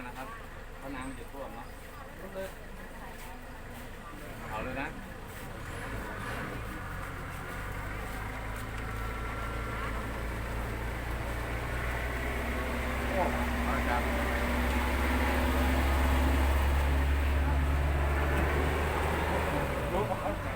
ส่งทางนะครับเพราะน้ำมันจะท่วมเนาะลุกเลยเอาเลยนะ โอ้มาครับ รู้ว่าเข้าใจ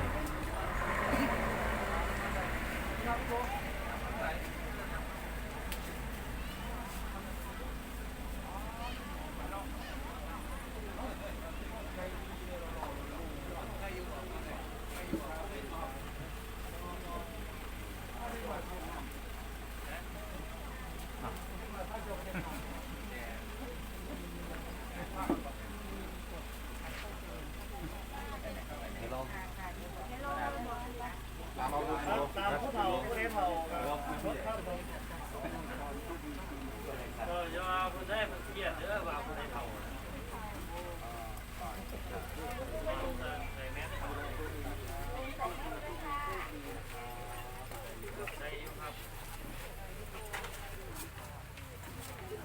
ตามเอาดู ตามผู้เฒ่าผู้เฒ่าครับรถครับผมเอออย่าว่าผู้ได้ผู้เกียรติเด้อว่าผู้ได้เฒ่าใส่แมสครับใส่อยู่ครับ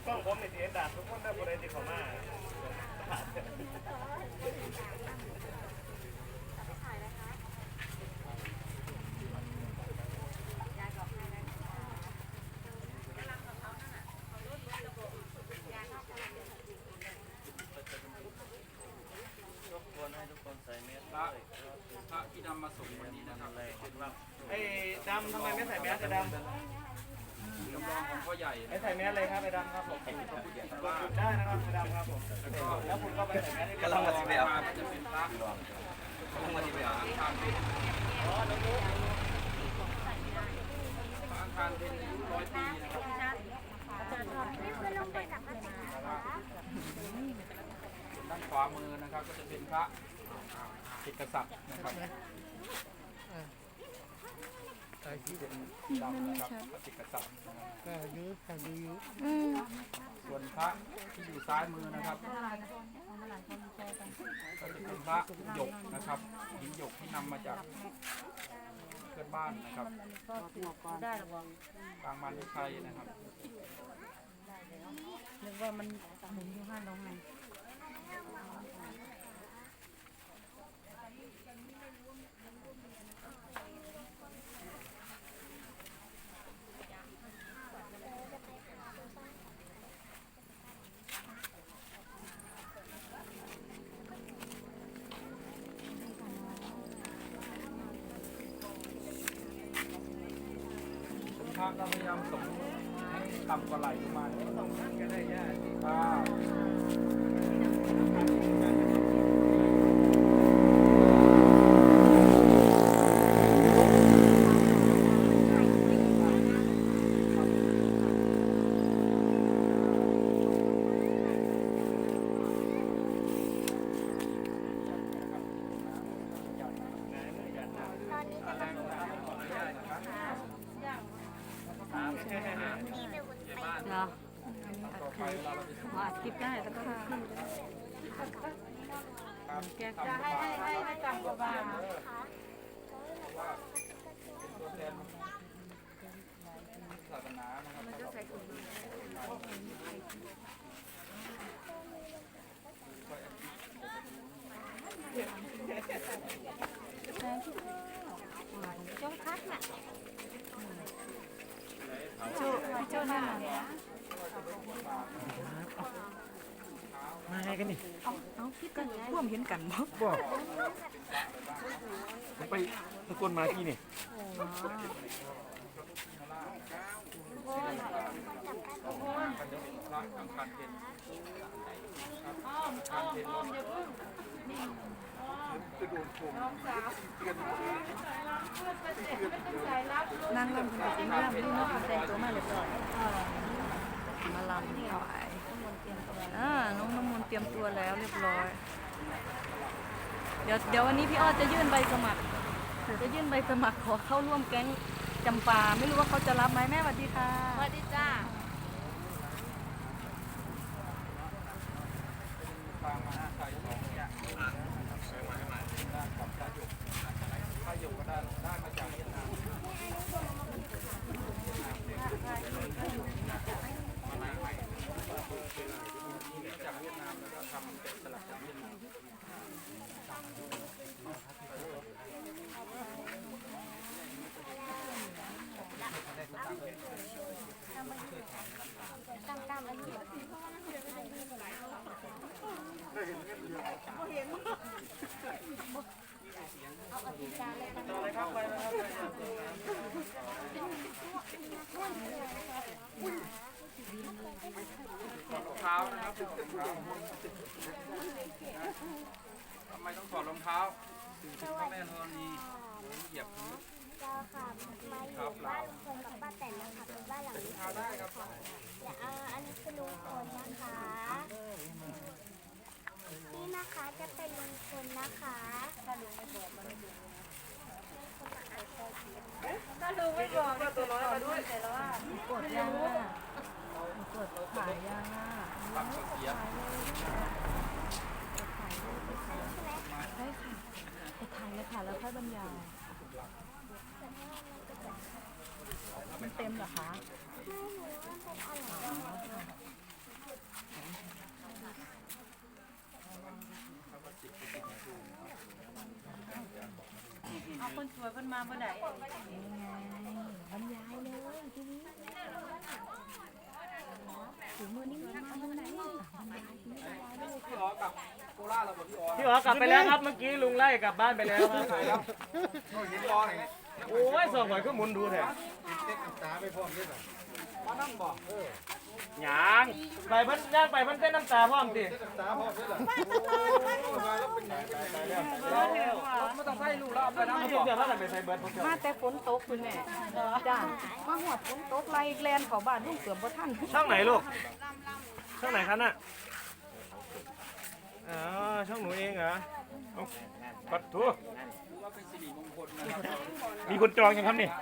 ต้อง ผมนี่สิเห็นดาบทุกคนได้ผู้ใดที่เข้ามา รบกวนให้ทุกคนใส่แมส พระพระที่นำมาส่งวันนี้นะครับ อะไรคิดว่าไอ้ดำทำไมไม่ใส่แมสไอ้ดำ จำลองของพ่อใหญ่ ไม่ใส่แมสเลยครับไอ้ดำครับผมกดหยุดได้นะครับไอ้ดำครับผมแล้วคุณก็ไปใส่แมสให้เรียบร้อย มาจะเป็นพระลงมาที่ไปอ่านทานเป็นพระอังคารเป็นอายุร้อยปีนะครับด้านขวามือนะครับ ก็จะเป็นพระจิตกษัตริย์นะครับที่เป็นดำนะครับพระจิตกษัตริย์นะครับก็ยุก็ดูยุส่วนพระที่อยู่ซ้ายมือนะครับก็จะเป็นพระหยกนะครับหินหยกที่นำมาจากเพื่อนบ้านนะครับกลางมันไทยนะครับนึกว่ามันหมุนอยู่ห้าน้องไง พระก็พยายามส่งให้ต่ำกว่าไหลประมาณนี้ส่งก็ได้ยากอ่าเนาะ ต่อไปเวลาเราไปส่ง มาอัดคลิปได้แล้วก็ขึ้น ครับ แกจะให้ให้ให้ให้ต่ำกว่า บาทตัวแทนศาสนานะครับมันจะใส่ถุงโจ้คัดน่ะโจ้โจ้นั่นน่ะ มาไงกันนี่เอาคิดกันร่วมเห็นกันบ่บอกผมไปตะโกนมาที่นี่พระอังคารเป็นครับอังคารเป็นจะโดนผมนั่งลำกันกับเพื่อนนี่เนาะแต่งตัวมาเรียบร้อยมาลำถวาย อ่าน้องน้ำมนต์เตรียมตัวแล้วเรียบร้อย เดี๋ยวเดี๋ยววันนี้พี่อ้อจะยื่นใบสมัคร จะยื่นใบสมัครขอเข้าร่วมแก๊งจำปา ไม่รู้ว่าเขาจะรับไหมแม่สวัสดีค่ะ สวัสดีจ้า ทางมหาชัยสองอย่างด้านกับพระหยกพระหยกก็ได้ได้มาจากเวียดนาม ต่อเลยครับไปนะครับ ถอดรองเท้านะครับถอดรองเท้าทำไมต้องถอดรองเท้าพระแม่ธรณีเหยียบพื้นเราค่ะมาอยู่บ้านลุงพลกับป้าแตนนะคะเป็นบ้านหลังนี้เท้าได้ครับเดี๋ยวเอาอันนี้คือลุงพลนะคะนี่นะคะจะเป็นลุงพลนะคะถ้าลุงไม่บอกมันลุงถ้าลุงไม่บอกก็ตัวน้อยมาด้วยแต่ว่ากดยัง อะกดขายยังอะปักเสียบได้ค่ะไปถ่ายเลยค่ะ แล้วค่อยบรรยายมันเต็มเหรอคะไม่รู้ว่าเป็นอะไรเอาคนสวยคนมาเมื่อไหร่บรรยายเลยทีนี้ พี่อ๋อกลับโคราชแล้วบอกพี่อ๋อพี่อ๋อกลับไปแล้วครับเมื่อกี้ลุงไล่กลับบ้านไปแล้วครับไหนครับโอ้ยพี่อ๋อไหนโอ้ยสองหอยก็หมุนดูเถอะมานั่งบอก หยางไปเพิ่นย่างไปเพิ่นเต้นน้ำตาพร้อมสิไม่ต้องใส่ลูกแล้วเอาไปนั่งไม่บอกเดี๋ยวเราจะไปใส่เบิร์ดพวกเจ้ามาแต่ฝนตกคุณแม่จ้ามาหัวฝนตกไล่แลนเขาบ้านลูกเสือมบ่ทันช่องไหนลูกช่องไหนครับน่ะอ๋อช่องหนูเองเหรอเอาปัดทัวถือว่าเป็นสิริมงคลนะครับมีคนจองยังครับนี่มี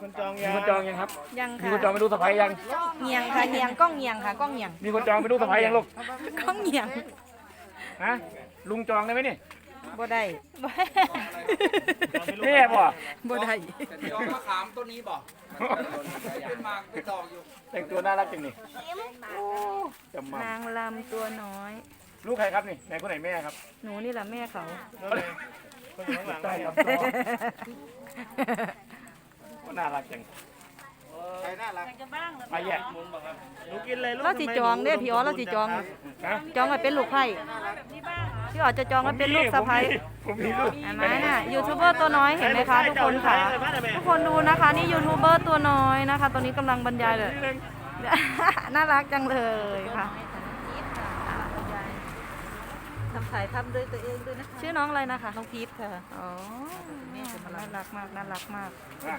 คนจองมียังคนจองยังครับ ยังมีค่ะคนจองไปดูสะพายยัง เงียงค่ะเงียงกล้องเงียงค่ะกล้องเงียงมีคนจองไปดูสะพายยังลูกกล้องเงียงฮะลุงจองได้ไหมนี่บ่ได้บ่แน่ป่ะบ่ได้แต่ที่อ๋อมะขามต้นนี้บอกเป็นหมากเป็นดอกอยู่ แต่งตัวน่ารักจังนี่จำมานางลำตัวน้อย ลูกใครครับนี่ไหนคนไหนแม่ครับหนูนี่แหละแม่เขานั่นเลยคน อยู่ข้างหลังใต้นี่ครับก็น่ารักจังใครน่ารักไปแย่หนูกินเลยลูกเราสิจองเด้พี่อ๋อเราสิจอง ฮะจองไว้เป็นลูกไผ่พี่อ๋อจะจองไว้เป็นลูกสะใภ้ผมมีลูกเห็นไหมน่ะยูทูบเบอร์ตัวน้อยเห็นไหมคะทุกคนค่ะ ทุกคนดูนะคะนี่ยูทูบเบอร์ตัวน้อยนะคะตัวนี้กำลังบรรยายเลย น่ารักจังเลยค่ะ ทำถ่ายทำด้วยตัวเองด้วยนะคะชื่อน้องอะไรนะคะน้องพีทค่ะอ๋อน่ารักมากน่ารักมาก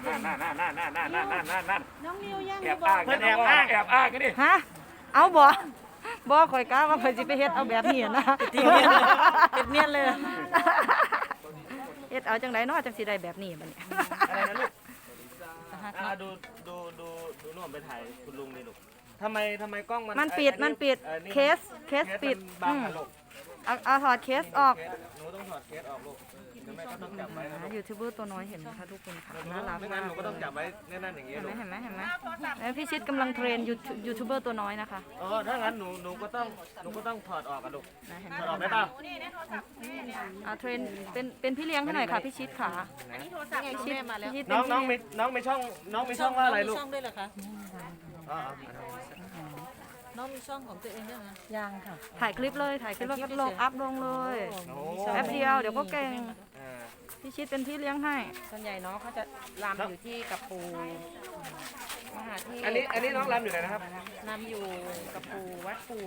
นั่นนั่นนั่นนั่นนั่นนั่นนั่นนั่นนั่นนั่นน้องนิวยังแอบอ้างแอบอ้างแอบอ้างกันดิฮะเอาบ่บ่ข่อยกล้าว่าข่อยสิไปเฮ็ดเอาแบบนี้นะเป็นเนียนเลยเฮ็ดเอาจังไดเนาะจังสิได้แบบนี้บัดนี้อะไรนะลูกอ่าดูดูดูดูนู่นไปถ่ายคุณลุงนี่ลูกทำไมทำไมกล้องมันมันปิดไอ้มันปิดอ่อนี่เคสเคสเคสปิดมันบัอืงมอะลูก เอาเอาถอดเคสออกเคสหนูต้องถอดเคสออกลูกเดี๋ยวแม่ก็ต้องจับไว้นะลูกยูทูบเบอร์ตัวน้อยเห็นไหมคะทุกคนค่ะน่ารักไม่มางั้นกหนูก็ต้องจับไว้แน่นๆอย่างนี้เห็นไหลูมกเห็นไหมเห็นไหมแล้วพี่ชิดกำลังเทรนยูทูยูทูบเบอร์ตัวน้อยนะคะอ๋อถ้างั้นหนูหนูก็ต้องหนูก็ต้องถอดออกอะลูกนะเห็นถไหมอดออกได้เปล่าเอาเทรนเป็นเป็นพี่เลี้ยงให้หน่อยค่ะพี่ชิดค่ะโทรศัพท์คุณแม่มาแล้วพี่ชิดน้องเป็น้องพี่มีเลี้ยน้องมีช่องน้องมีช่องว่าอะไรลูกมีช่องด้วยเหรอคะอ๋อ น้องมีช่องของตัวเองด้วยนะยังค่ะ ถ่ายคลิปเลยถ่ายคลิปแล้วก็ลงอัพลงเลยโอ้แป๊บเดียวเดี๋ยวก็เก่งอ่าพี่ชิดเป็นพี่เลี้ยงให้ ส่วนใหญ่น้องเขาจะรำอยู่ที่กับปูมหาเทพอันนี้อันนี้น้องรำอยู่ไหนนะครับรำอยู่กับปูวัดปู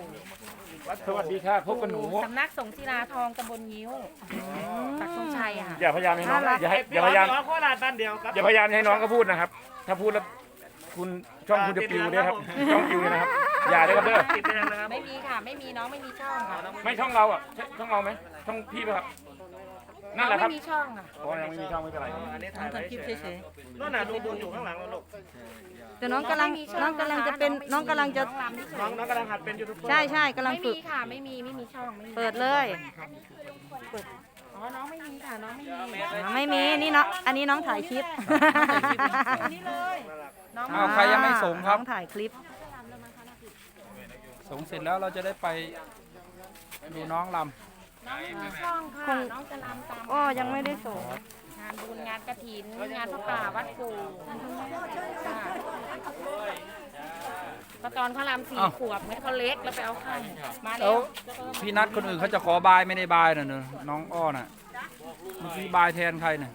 สวัสดีค่ะพบกับหนูสำนักสงฆ์ศิลาทองตำบลยิ้วปักธงชัยอะค่ะอย่าพยายามให้น้องอย่าให้อย่าพยายามพี่อ๋อโคราชบ้านเดียวครับอย่าพยายามให้น้องก็พูดนะครับ ถ้าพูดแล้วคุณช่องคุณจะปิวด้วยครับช่องปิวเลยนะครับ อย่าด้วยครับเด้อติดแดงนะครับไม่มีค่ะ ไม่มีน้องไม่มีช่องค่ะไม่ช่องเราอะใช่ช่องเราไหมช่องพี่ป่ะครับนั่นแหละครับไม่มีช่องอะเพราะยังไม่มีช่องไม่เป็นไรอ๋ออันนี้ถ่ายไว้เฉยๆนู่นน่ะดูดูอยู่ข้างหลังเราลูกแต่น้องกำลังน้องกำลังจะเป็นน้องกำลังจะน้องน้องกำลังหัดเป็นยูทูบเบอร์ใช่ใช่กำลังไม่ฝึมีกค่ะ ไม่มีไม่มีช่องไม่มีเปิดเลยอ๋อน้องไม่มีค่ะน้องไม่มีอ่าไม่มีนี่เนาะอันนี้น้องถ่ายคลิป นี่เลยน้องอ้าวใครยังไม่ส่งครับ น้องถ่ายคลิปส่ งเสร็จแล้วเราจะได้ไปดูน้องลน้องไม่มีช่องค่ะ น้องจะรำตามก็ยังไม่ได้ส่งงานบุญงานกระถิน งานพระป่าวัดกูค่ะก็ตอนเขาลำสี่อ้าวขวบเนี่ยเขาเล็กแล้วไปเอาข้าวมาแล้แล้ววพี่นัดคนอื่นเขาจะขอบายไม่ได้บายน่ะเนอะน้องอ้อน่ะเมื่อกี้บายแทนใครน่ะ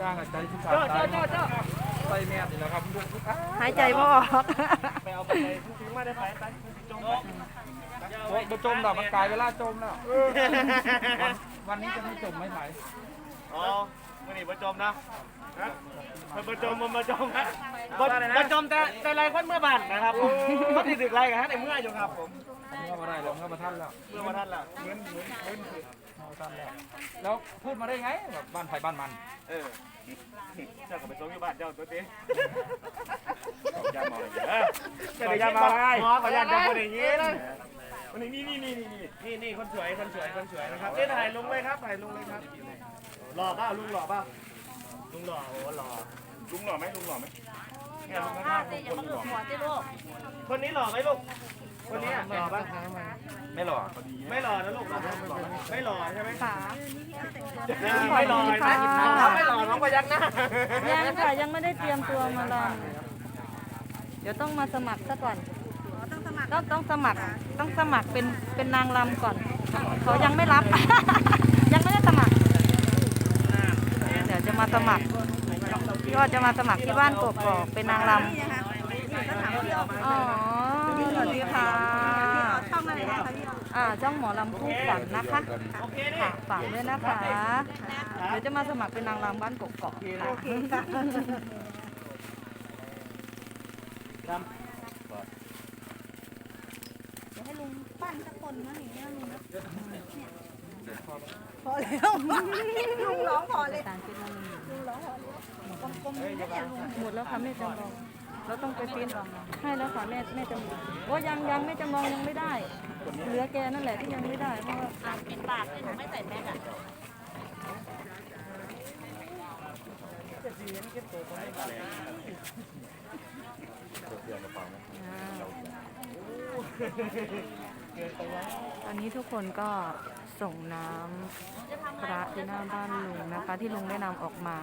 ย่างกับใจที่สามตายใส่แมสนี่แหละครับเพื่อนทุกท่านหายใจไม่ออกไปเอาไปทิ้งมาได้ไปไปจงไปโอ้ยบ่จมดอกมันกลายเวลาจมแล้ววันวันนี้จะไม่จมไม่ไหมอ๋อ มื่อนี้ประจมนะฮะประจมมันประจมนะประจมแต่แต่ไรคนเมื่อบ้านนะครับผมก็ติดดึกไรกันฮะในเมื่ออยู่ครับผมเมื่อมาได้แล้วเมื่อมาท่านแล้วเมื่อมาท่านละเหมือนเหมือนเหมือนคือมาท่านแล้วแล้วพูดมาได้ไงแบบบ้านไผ่บ้านมัน เออเจ้าก็ไปส่งอยู่บ้านเจ้าตัวเต้ยาเมาเลยเออจะได้ยินบอกหมอขอยันจะคนอย่างนี้วันนี้นี่นี่นี่นี่นี่นี่คนสวยคนสวยคนสวยนะครับนี่ถ่ายลงเลยครับถ่ายลงเลยครับ หล่อเปล่าลุงหล่อเปล่าลุงหล่อโอ้หล่อลุงหล่อไหมลุงหล่อไหมเนี่ยลุงข้างๆคนหล่อคนนี้หล่อไหมลูกคนนี้หล่อปะไม่หรอกไม่หล่อนะลูกไม่หล่อใช่ไหมค่ะไม่หล่อนะถ้าไม่หล่อน้องพยักหน้ายังค่ะยังไม่ได้เตรียมตัวมาลำเดี๋ยวต้องมาสมัครซะก่อนต้องต้องสมัครต้องสมัครเป็นเป็นนางรำก่อนเขายังไม่รับ ยังไม่ได้สมัคร เดี๋ยว จะมาสมัครพี่ว่าจะมาสมัครที่บ้านกกอกเป็นนางรำอ๋อสวัสดีค่ะช่องอะไรนะคะพี่อ่าช่องหมอลำคู่ฝันนะคะโอเคนี่ค่ะฝากด้วยนะคะเดี๋ยวจะมาสมัครเป็นนางรำบ้านกกอกค่ะพอแล้วให้ลุงร้องพอเลยตามคิดว่ามันลุงร้องพอเลย หมดแล้วค่ะแม่จำลอง เราต้องไปฟินให้แล้วค่ะแม่แม่จำลองโอ้ยังยังแม่จำลองยังไม่ได้ เหลือแกนั่นแหละที่ยังไม่ได้เพราะว่าปิดปากเลยหนูไม่ใส่แมสอะตอนนี้ทุกคนก็ส่งน้ำพระที่หน้าบ้านลุงนะคะ ที่ลุงได้นำออกมา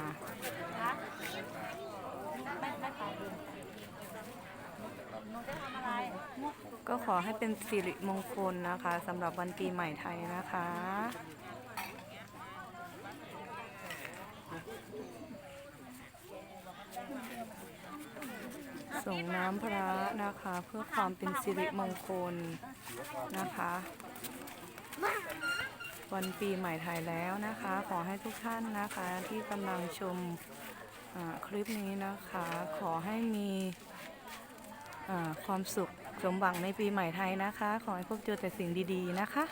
ก็ขอให้เป็นสิริมงคลนะคะสำหรับวันปีใหม่ไทยนะคะ ส่งน้ำพระนะคะ เพื่อความเป็นสิริมงคลนะคะ วันปีใหม่ไทยแล้วนะคะ ขอให้ทุกท่านนะคะที่กำลังชม คลิปนี้นะคะขอให้มีความสุขสมหวังในปีใหม่ไทยนะคะ ขอให้พบเจอแต่สิ่งดีๆนะคะ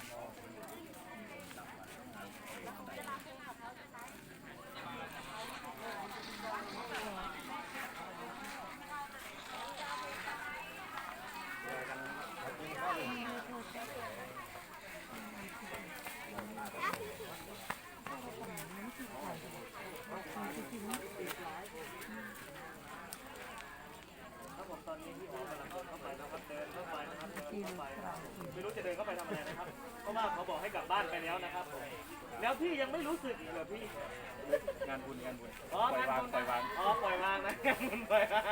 ไม่รู้จะเดินเข้าไปทำอะไรนะครับ เพราะว่าเขาบอกให้กลับบ้านไปแล้วนะครับผมแล้วพี่ยังไม่รู้สึกอีกเหรอพี่ งานบุญงานบุญ อ๋องานบุญอ๋อปล่อยวางนะงานบุญปล่อยวาง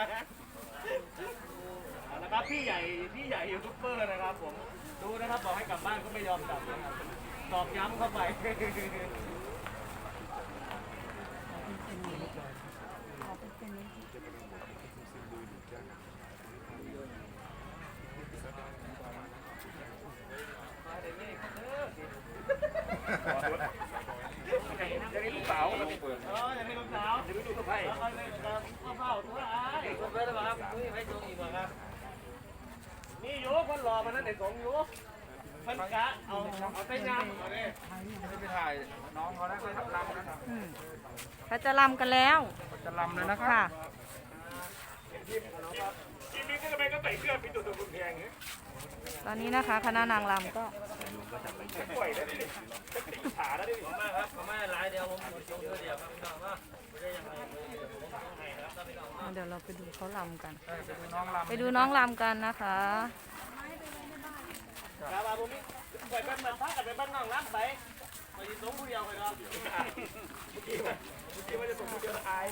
เอาละครับ พี่ใหญ่พี่ใหญ่ยูทูบเบอร์นะครับผมดูนะครับบอกให้กลับบ้านก็ไม่ยอมกลับนะครับตอบย้ำเข้าไป จะได้ลูกสาวมันเปิด อ๋อยังไม่ลูกสาวยังไม่ลูกสะใภ้เอาเลยครับเอาเฝ้าตัวไอ้คนเพื่อนมาครับคุยให้ตัวอีกมาครับ นี่อยู่คนรอมันนั่นเด็กสองอยู่พิ่นกะเอาเอาไปงานเอาเลยไม่ไปถ่ายน้องเขานะเขาทำลำนะครับอืมเขาจะรำกันแล้วจะลำเลยนะครับค่ะตอนนี้นะคะคณะนางรำก็ป่วยแล้วดิตีขาแล้วดิมาครับมาหลายเดี๋ยวเราไปดูเขาลำกัน ไปดูน้องลำไปดูน้องลำกันนะคะ กาบาบุมิปล่อยเป็นมันพากันไปบ้านน้องน้ำไปไปยืนตรงผู้เดียวไปเนาะเมื่อกี้ว่าเมื่อกี้ว่าจะส่งผู้เดียวอาย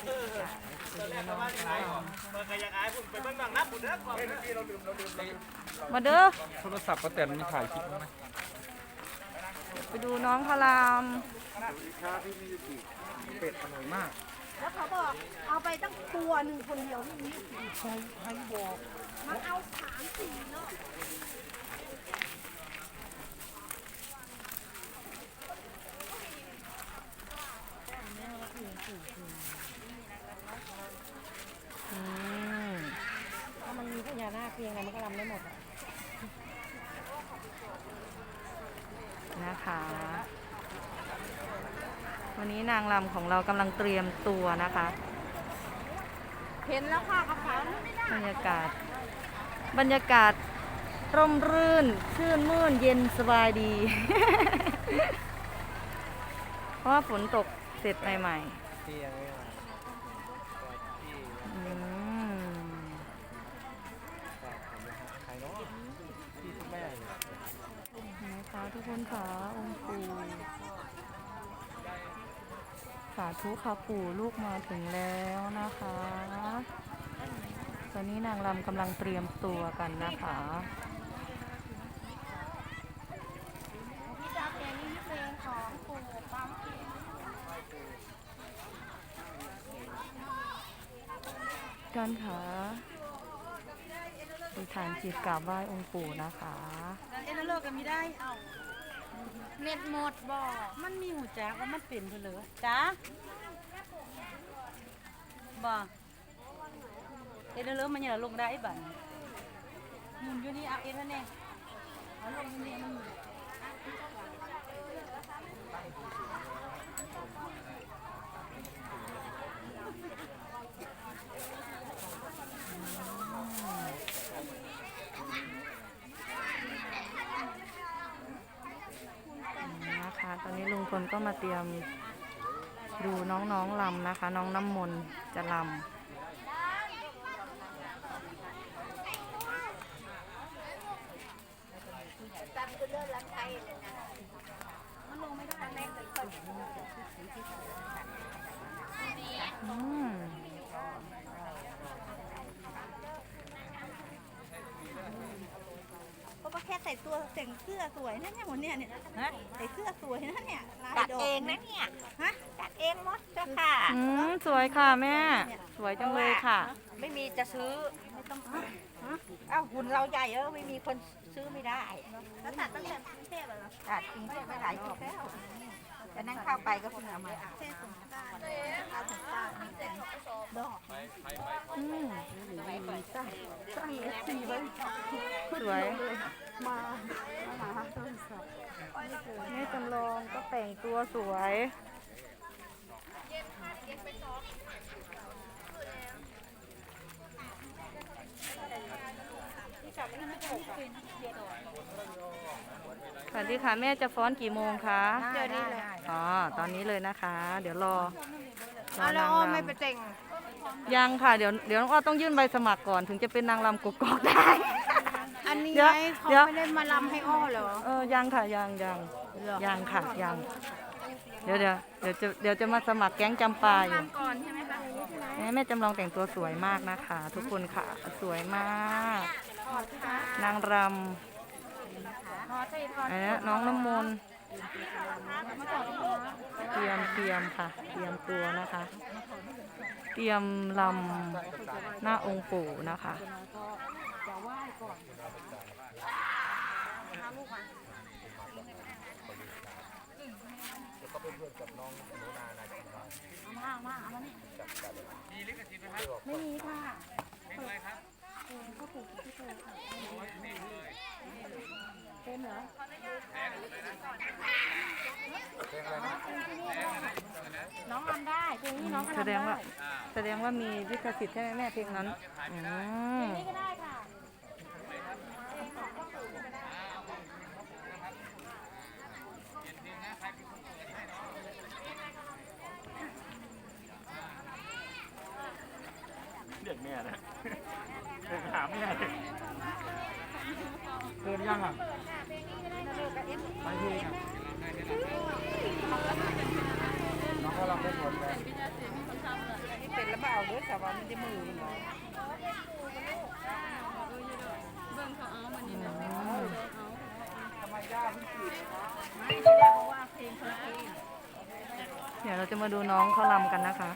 ตอนแรกเขาว่ายังไงมันก็ยังอายผมไปบ้านน้องน้ำผมเด้อเมื่อกี้เราลืมเราลืมเราลืมมาเด้อโทรศัพท์ป้าแตนมีถ่ายคลิปไหมไปดูน้องเขาลเป็ดอร่อยมาก แล้วเขาบอกเอาไปตั้งตัวหนึ่งคนเดียวนี่นี่ใครใครบอก มันเอาสามสี่เนาะำอืม ถ้ามัน มีพญานาคเพียงไงมันก็รำได้หมดอะนะคะ วันนี้นางลำของเรากำลังเตรียมตัวนะคะเห็นแล้วค่ะกระเป๋าบรรยากาศ บรรยากาศร่มรื่น ชื่นมื่นเย็นสบายดี เพราะว่าฝนตกเสร็จใหม่ๆอืมนะ คนค่ะองค์ปู่สาธุค่ะปู่ลูกมาถึงแล้วนะคะ ตอนนี้นางรำกำลังเตรียมตัวกันนะคะพี่จะเพลงนี้เพลงของปู่ปั๊มกันค่ะดูฐานจิตกราบไหว้องค์ปู่นะคะเอ็นเลิกกันไม่ได้เอา เม็ดหมดบอกมันมีหูจักว่ามันเป็นเพนเหลอจ้าบ่เอ็นเลิกมันอย่าลงได้บั่หมุนอยู่นี่เอาเอ็นนั่นเองเอาลงอยู่นี่มัน นะคะ ตอนนี้ลุง พลก็มาเตรียมดูน้องๆลำนะคะ น้องน้ำมนต์จะลำ อืม เพราะว่าแค่ใส่ตัวแต่งเสื้อสวยนั่นเนี่ยหมดเนี่ยเนี่ย ฮะ ใส่เสื้อสวยนั่นเนี่ยลาย ตัด ดอก เองนะเนี่ย ฮะตัดเองหมดเจ้าค่ะ อืม สวยค่ะแม่ สวยจังเลยค่ะ ไม่มีจะซื้อ ไม่ต้องเอ้าหุ่นเรา ใหญ่เออไม่มีคนซื้อไม่ได้แล้วตัดตั้งแต่กรุงเทพเหรอตัดจริงๆไปหลายรอบแล้วแต่นั่งเข้าไปก็เพิ่งเอามาเทศสงกรารเอาสงกรารดอกอืมสร้างเอฟซีไว้สวยมามาหาโทรศัพท์แม่จำลองก็แต่งตัวสวยเย็นค่ะเย็นไปซ้อม สวัสดีค่ะแม่จะฟ้อนกี่โมงคะ เดี๋ยวนี้เลยอ๋อ ตอนนี้เลยนะคะ เดี๋ยวรอรเอาแล้วนางอ้อรำไม่ไปแต่งยังค่ะ เดี๋ยวเดี๋ยวน้องอ้อต้องยื่นใบสมัครก่อนถึงจะเป็นนางรำกกอกได้ อันนี้เดี๋ไงยวเขาเดี๋ยวไม่ได้มาลำให้อ้อเหรอ เออ ยังค่ะ ยังยังยังค่ะ ยัง เดี๋ยวเดี๋ยวเดี๋ยวจะเดี๋ยวจะมาสมัครแก๊งจำปาอยู่ก่อนใช่ไหมคะแม่แม่จำลองแต่งตัวสวยมากนะคะ ทุกคนค่ะ สวยมาก นางรำอันนี้น้องน้ำมนต์เตรียมเตรียมค่ะ เตรียมตัวนะคะ เตรียมลำหน้าองค์ปู่นะคะไม่มีค่ะ นพ่อปู่กที่โตค่เต็มเหรอน้องรำได้เพลงนี้น้องก็แสดงว่าแสดงว่ามีลิขสิทธิ์แค่แม่เพลงนั้นอืมนี่ก็ได้ค่ะเพลงของพ่อปู่ก็ได้ เด็กแม่นะ ถามไม่ได้เกินยังอะไปเพลงอ่น้องก็ลองไปกดเลยนี่เป็นระเบาด้วยสาวมันจะมือมันเบิ่งเขาเอามันนี่นะทบิ้พี่จีไม่ได้เพราะว่าเพลงเขาเเดี๋ยวเราจะมาดูน้องเขาลำกันนะคะ